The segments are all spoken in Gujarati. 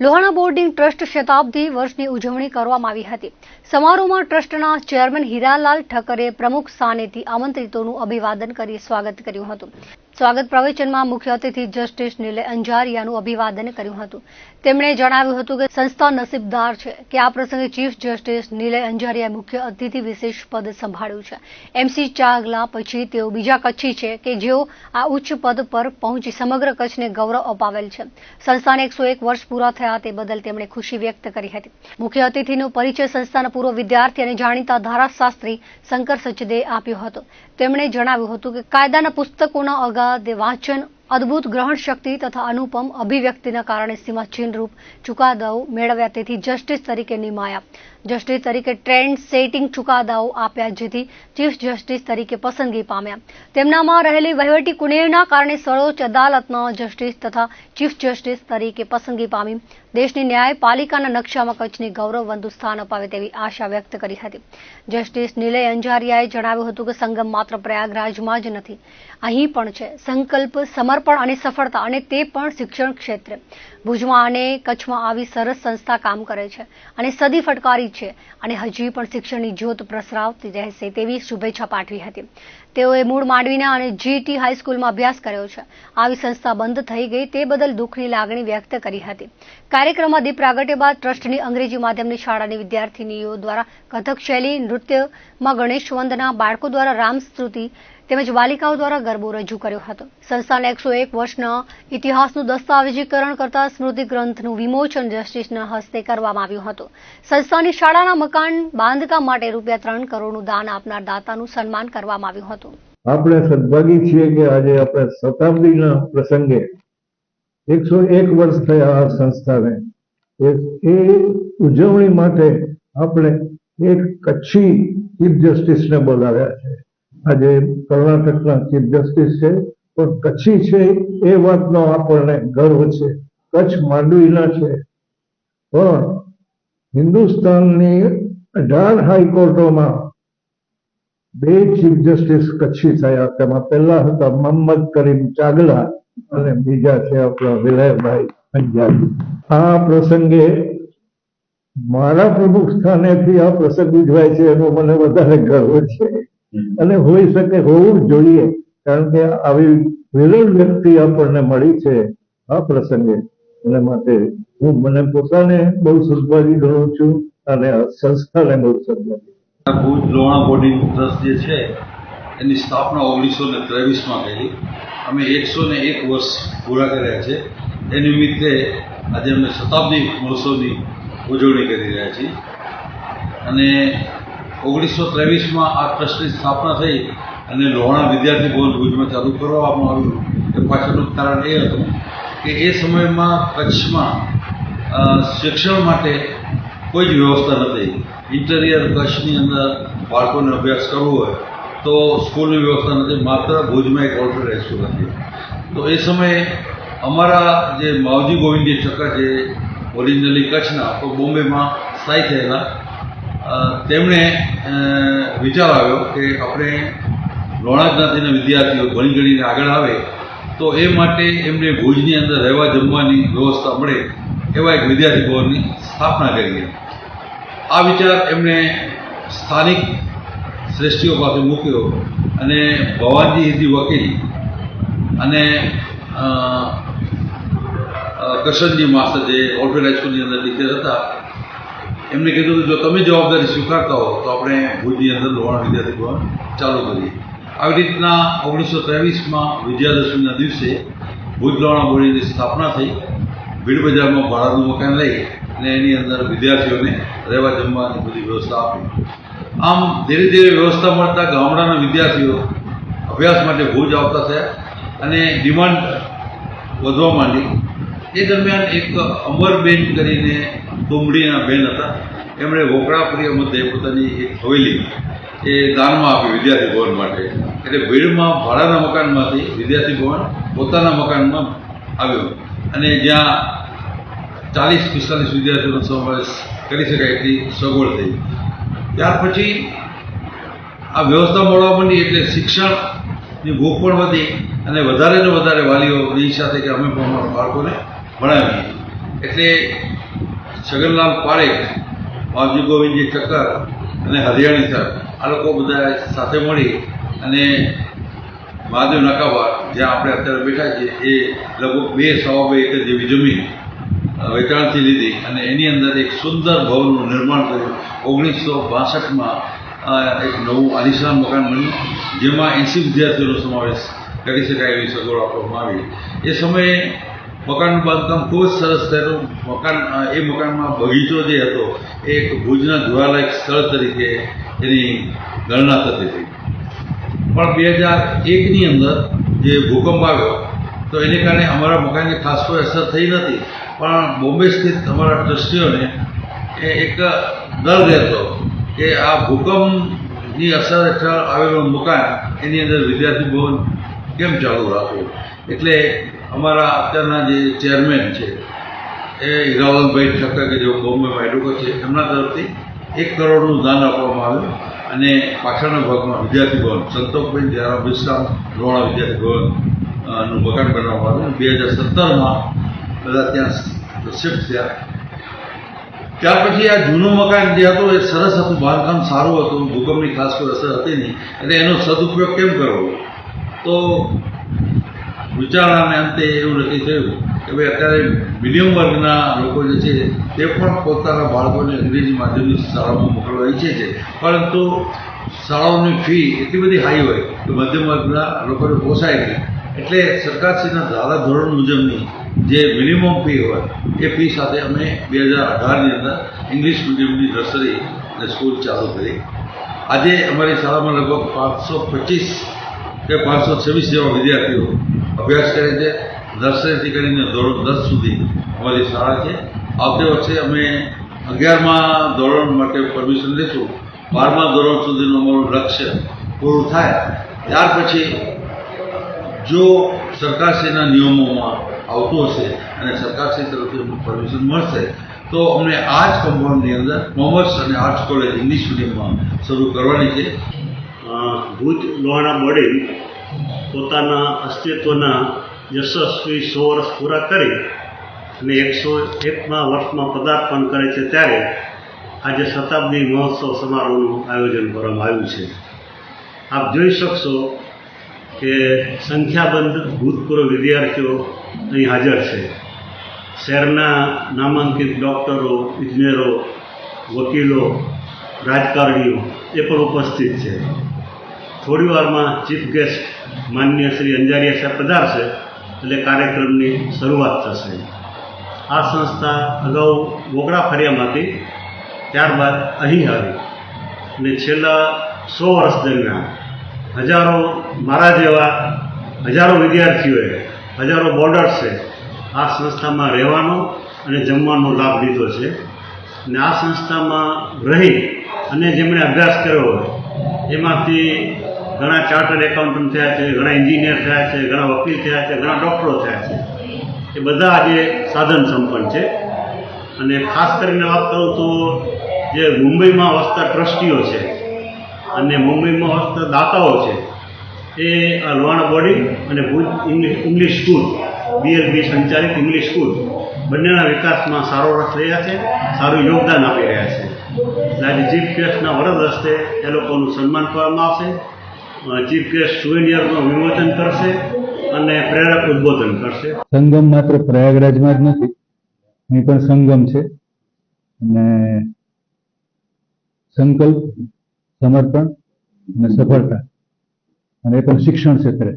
લોહાણા બોર્ડિંગ ટ્રસ્ટ શતાબ્દી વર્ષની ઉજવણી કરવામાં આવી હતી. સમારોહમાં ટ્રસ્ટના ચેરમેન હીરાલાલ ઠક્કરે પ્રમુખ સ્થાનેથી આમંત્રિતોનું અભિવાદન કરી સ્વાગત કર્યું હતું. સ્વાગત પ્રવચનમાં મુખ્ય અતિથિ જસ્ટિસ નિલય અંજારિયાનું અભિવાદન કર્યું હતું. તેમણે જણાવ્યું હતું કે સંસ્થા નસીબદાર છે કે આ પ્રસંગે ચીફ જસ્ટિસ નિલય અંજારિયાએ મુખ્ય અતિથિ વિશેષ પદ સંભાળ્યું છે. એમસી ચાગલા પછી તેઓ બીજા કચ્છી છે કે જેઓ આ ઉચ્ચ પદ પર પહોંચી સમગ્ર કચ્છને ગૌરવ અપાવેલ છે. સંસ્થાને એકસો એક વર્ષ પૂરા થયા તે બદલ તેમણે ખુશી વ્યક્ત કરી હતી. મુખ્ય અતિથિનો પરિચય સંસ્થાના પૂર્વ વિદ્યાર્થી અને જાણીતા ધારાશાસ્ત્રી શંકર સચદે આપ્યો હતો. તેમણે જણાવ્યું હતું કે કાયદાના પુસ્તકોના અગાધે વાંચન અદ્ભુત ગ્રહણ શક્તિ તથા અનુપમ અભિવ્યક્તિના કારણે સીમાચિહ્નરૂપ ચુકાદાઓ મેળવ્યા તેથી જસ્ટિસ તરીકે નિમાયા. જસ્ટિસ તરીકે ટ્રેન્ડ સેટિંગ ચુકાદાઓ આપ્યા જેથી ચીફ જસ્ટિસ તરીકે પસંદગી પામ્યા. તેમનામાં રહેલી વહીવટી કુનેરના કારણે સર્વોચ્ચ અદાલતના જસ્ટિસ તથા ચીફ જસ્ટિસ તરીકે પસંદગી પામી. દેશની ન્યાયપાલિકાના નકશામાં કચ્છને ગૌરવવંતુ સ્થાન અપાવે તેવી આશા વ્યક્ત કરી હતી. જસ્ટિસ નિલય અંજારિયાએ જણાવ્યું હતું કે સંગમ માત્ર પ્રયાગરાજમાં જ નથી. અહીં પણ છે. સંકલ્પ, સમર્પણ અને સફળતા અને તે પણ શિક્ષણ ક્ષેત્રે. ભુજમાં અને કચ્છમાં આવી સરસ સંસ્થા કામ કરે છે અને સદી ફટકારી છે અને હજી પણ શિક્ષણની જ્યોત પ્રસરાવતી રહેશે તેવી શુભેચ્છા પાઠવી હતી. તેઓએ મૂળ માંડવીના અને જીટી હાઈસ્કૂલમાં અભ્યાસ કર્યો છે. આવી સંસ્થા બંધ થઈ ગઈ તે બદલ દુઃખની લાગણી વ્યક્ત કરી હતી. કાર્યક્રમમાં દીપ પ્રાગટ્ય બાદ ટ્રસ્ટની અંગ્રેજી માધ્યમની શાળાની વિદ્યાર્થીનીઓ દ્વારા કથક શૈલી નૃત્યમાં ગણેશ વંદના બાળકો દ્વારા રામસ્તુતિ તેમજ બાલિકાઓ દ્વારા ગરબો રજૂ કર્યો હતો. સંસ્થાના એકસો એક વર્ષના ઇતિહાસનું દસ્તાવેજીકરણ કરતા સ્મૃતિ ગ્રંથનું વિમોચન જસ્ટિસના હસ્તે કરવામાં આવ્યું હતું. સંસ્થાની શાળાના મકાન બાંધકામ માટે રૂપિયા ત્રણ કરોડનું દાન આપનાર દાતાનું સન્માન કરવામાં આવ્યું હતું. આપણે સદભાગી છીએ કે આજે આપણે શતાબ્દીના પ્રસંગે એકસો એક વર્ષ થયા આ સંસ્થાને. એ ઉજવણી માટે આપણે એક કચ્છી ચીફ જસ્ટિસને બોલાવ્યા છે. આજે કર્ણાટકના ચીફ જસ્ટિસ છે, પણ કચ્છી છે એ વાતનો આપણને ગર્વ છે. કચ્છ માંડવીના છે. પણ હિન્દુસ્તાનની અઢાર હાઈકોર્ટોમાં બે ચીફ જસ્ટિસ કચ્છી થયા. તેમાં પહેલા હતા મોહમ્મદ કરીમ ચાગલા અને બીજા છે આપણા વિલયભાઈ પંજાબી. આ પ્રસંગે મારા પ્રમુખ સ્થાનેથી આ પ્રસંગ ઉજવાય છે એનો મને વધારે ગર્વ છે. અને હોઈ શકે હોવું જોઈએ, કારણ કે આવી વિરલ વ્યક્તિ આપણને મળી છે આ પ્રસંગે. એના માટે હું મને પોતાને બહુ સદભાગી ગણું છું અને સંસ્થાને બહુ સદભાગી ભુજ લોણા બોર્ડિંગ ટ્રસ્ટ જે છે, એની સ્થાપના ઓગણીસો ને ત્રેવીસમાં થયેલી અમે એકસો ને એક વર્ષ પૂરા કર્યા છે. એ નિમિત્તે આજે અમે શતાબ્દી મહોત્સવની ઉજવણી કરી રહ્યા છીએ. અને ઓગણીસો ત્રેવીસમાં આ ટ્રસ્ટની સ્થાપના થઈ અને લોહાણા વિદ્યાર્થી ભવન ભુજમાં ચાલુ કરવામાં આવ્યું. એ પાછળનું કારણ એ હતું કે એ સમયમાં કચ્છમાં શિક્ષણ માટે કોઈ જ વ્યવસ્થા નથી. ઇન્ટિરિયર કચ્છની અંદર બાળકોને અભ્યાસ કરવો હોય તો સ્કૂલની વ્યવસ્થા નથી, માત્ર ભુજમાં એક ઓલ્ટર હાઈસ્કૂલ હતી તો એ સમયે અમારા જે માવજી ગોવિંદી ઠક્કર છે ઓરિજિનલી કચ્છના, તો બોમ્બેમાં સ્થાયી થયેલા તેમણે વિચાર આવ્યો કે આપણે લોણા જ્ઞાતિના વિદ્યાર્થીઓ ભણી ગણીને આગળ આવે, તો એ માટે એમને ભુજની અંદર રહેવા જમવાની વ્યવસ્થા મળે એવા એક વિદ્યાર્થી ભવનની સ્થાપના કરી આ વિચાર એમણે સ્થાનિક શ્રેષ્ઠીઓ પાસે મૂક્યો અને ભવાનજી હિન્દી વકીલ અને કરશનજી માસ્ટર જે ઓલ્ફેડ હાઈસ્કૂલની અંદર ટીચર હતા એમને કીધું કે જો તમે જવાબદારી સ્વીકારતા હો, તો આપણે ભુજની અંદર લોહાણ વિદ્યાર્થી ભવન ચાલુ કરીએ. આવી રીતના ઓગણીસો ત્રેવીસમાં વિજયાદશમીના દિવસે ભુજ લોહાણા બોર્ડિંગની સ્થાપના થઈ. ભીડ બજારમાં ભાડાનું મકાન લઈ અને એની અંદર વિદ્યાર્થીઓને રહેવા જમવાની બધી વ્યવસ્થા આપી. આમ ધીરે ધીરે વ્યવસ્થા મળતા ગામડાના વિદ્યાર્થીઓ અભ્યાસ માટે ભુજ આવતા થયા અને ડિમાન્ડ વધવા માંડી. એ દરમિયાન એક અમરબેન કરીને ડુમડીના બેન હતા. એમણે વોકડાપ્રિય મધ્યે પોતાની એક હવેલી એ દાનમાં આપી વિદ્યાર્થી ભવન માટે. એટલે ભીડમાં ભાડાના મકાનમાંથી વિદ્યાર્થી ભવન પોતાના મકાનમાં આવ્યો. અને જ્યાં ચાલીસ પિસ્તાલીસ વિદ્યાર્થીઓનો સમાવેશ કરી શકાય એટલી સગવડ થઈ. ત્યાર પછી આ વ્યવસ્થા મળવા માંડી એટલે શિક્ષણની ભૂખ પણ વધી અને વધારે ને વધારે વાલીઓની ઈચ્છા થઈ કે અમે પણ અમારા બાળકોને ભણાવીએ. એટલે છગનલાલ પારેખ બાવજી ગોવિંદજી ઠક્કર અને હરિયાણી સર, આ લોકો બધા સાથે મળી અને મહાદેવ નાકા જ્યાં આપણે અત્યારે બેઠા છીએ, એ લગભગ બે સવા બે એકર જેવી જમીન વેચાણથી લીધી અને એની અંદર એક સુંદર ભવનનું નિર્માણ કર્યું. ઓગણીસો બાસઠમાં એક નવું આલિશાન મકાન બન્યું, જેમાં એંસી વિદ્યાર્થીઓનો સમાવેશ કરી શકાય એવી સગવડ આપવામાં આવી. એ સમયે મકાનનું બાંધકામ ખૂબ જ સરસ થયેલું મકાન એ મકાનમાં બગીચો જે હતો, એ એક ભુજના જોવાલાયક સ્થળ તરીકે એની ગણના થતી હતી. પણ બે હજાર એકની અંદર જે ભૂકંપ આવ્યો, તો એને કારણે અમારા મકાનને ખાસ કોઈ અસર થઈ નથી. પણ બોમ્બે સ્થિત અમારા ટ્રસ્ટીઓને એક ડર રહેતો કે આ ભૂકંપની અસર હેઠળ આવેલું મકાન એની અંદર વિદ્યાર્થી ભવન કેમ ચાલુ રાખવું? એટલે અમારા અત્યારના જે ચેરમેન છે, એ ઈરાવલભાઈ ઠક્કર કે જેઓ બોમ્બેમાં એડવોકેટ છે, એમના તરફથી એક કરોડનું દાન આપવામાં આવ્યું અને પાછળના ભાગમાં વિદ્યાર્થી ભવન સંતોષભાઈ જયરામ વિશ્રામ રોણા વિદ્યાર્થી ભવનનું મકાન બનાવવામાં આવ્યું બે હજાર સત્તરમાં બધા ત્યાં શિફ્ટ થયા. ત્યાર પછી આ જૂનું મકાન જે હતું, એ સરસ હતું, બાંધકામ સારું હતું, ભૂકંપની ખાસ કોઈ અસર હતી નહીં. એટલે એનો સદુપયોગ કેમ કરવો? તો વિચારણાને અંતે એવું નક્કી થયું કે ભાઈ અત્યારે મીડિયમ વર્ગના લોકો જે છે તે પણ પોતાના બાળકોને અંગ્રેજી માધ્યમની શાળામાં મોકલવા ઈચ્છે છે. પરંતુ શાળાઓની ફી એટલી બધી હાઈ હોય કે મધ્યમ વર્ગના લોકોને પોસાય નહીં. એટલે સરકારશ્રીના ધારાધોરણ મુજબની જે મિનિમમ ફી હોય એ ફી સાથે અમે બે હજાર અઢારની અંદર ઇંગ્લિશ મીડિયમની નર્સરી અને સ્કૂલ ચાલુ કરી. આજે અમારી શાળામાં લગભગ પાંચસો પચીસ કે પાંચસો છવ્વીસ જેવા વિદ્યાર્થીઓ અભ્યાસ કરે છે નર્સરીથી કરીને ધોરણ દસ સુધી અમારી શાળા છે. આવતી વર્ષે અમે અગિયારમા ધોરણ માટે પરમિશન લઈશું બારમા ધોરણ સુધીનું અમારું લક્ષ્ય પૂરું થાય. ત્યાર પછી જો સરકારશ્રીના નિયમોમાં આવતું હશે અને સરકારશ્રી તરફથી અમને પરમિશન મળશે, તો અમને આ જ કમ્પાઉન્ડની અંદર કોમર્સ અને આર્ટ્સ કોલેજ ઇંગ્લિશ મીડિયમમાં શરૂ કરવાની છે. ભુજ લોહાણા બોડી પોતાના અસ્તિત્વના યશસ્વી સો વર્ષ પૂરા કરી અને એકસો એકમાં વર્ષમાં પદાર્પણ કરે છે ત્યારે આજે શતાબ્દી મહોત્સવ સમારોહનું આયોજન કરવામાં આવ્યું છે. આપ જોઈ શકશો કે સંખ્યાબંધ ભૂતપૂર્વ વિદ્યાર્થીઓ અહીં હાજર છે. શહેરના નામાંકિત ડૉક્ટરો, ઇજનેરો, વકીલો, રાજકારણીઓ એ પણ ઉપસ્થિત છે. થોડી વારમાં ચીફ ગેસ્ટ માન્ય શ્રી અંજારિયા સાહેબ પધારશે, એટલે કાર્યક્રમની શરૂઆત થશે. આ સંસ્થા અગાઉ વોગડા ફરિયામાંથી ત્યારબાદ અહીં આવી અને છેલ્લા સો વર્ષ દરમિયાન હજારો મારા જેવા હજારો વિદ્યાર્થીઓએ, હજારો બોર્ડર્સે આ સંસ્થામાં રહેવાનો અને જમવાનો લાભ લીધો છે. અને આ સંસ્થામાં રહી અને જેમણે અભ્યાસ કર્યો હોય, એમાંથી ઘણા ચાર્ટર્ડ એકાઉન્ટન્ટ થયા છે, ઘણા એન્જિનિયર થયા છે, ઘણા વકીલ થયા છે, ઘણા ડૉક્ટરો થયા છે. એ બધા આજે સાધન સંપન્ન છે. અને ખાસ કરીને વાત કરું તો જે મુંબઈમાં વસતા ટ્રસ્ટીઓ છે અને મુંબઈમાં વસતા દાતાઓ છે, એ લોહાણા બોડી અને Bhuj English English school BLB સંચાલિત ઇંગ્લિશ સ્કૂલ બંનેના વિકાસમાં સારો રસ રહ્યા છે, સારું યોગદાન આપી રહ્યા છે. આજે ચીફ ગેસ્ટના વરદ હસ્તે એ લોકોનું સન્માન કરવામાં આવશે. ચીફ ગેસ્ટ સુવેનિયરનું વિમોચન કરશે અને પ્રેરક ઉદ્બોધન કરશે. સંગમ માત્ર પ્રયાગરાજમાં જ નથી, અહીં પણ સંગમ છે. અને સંકલ્પ, સમર્પણ અને સફળતા, અને એ પણ શિક્ષણ ક્ષેત્રે.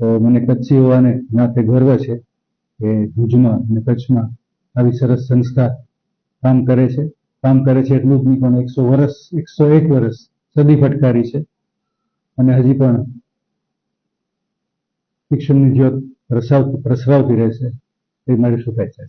તો મને કચ્છી હોવાને નાતે ગર્વ છે કે ભુજમાં અને કચ્છમાં આવી સરસ સંસ્થા કામ કરે છે. કામ કરે છે એટલું જ નહીં પણ એકસો વર્ષ, એકસો એક વર્ષ સદી ફટકારી છે. અને હજી પણ શિક્ષણની જ્યોત પ્રસરાવતી પ્રસરાવતી રહેશે એ મારી શુભેચ્છા છે.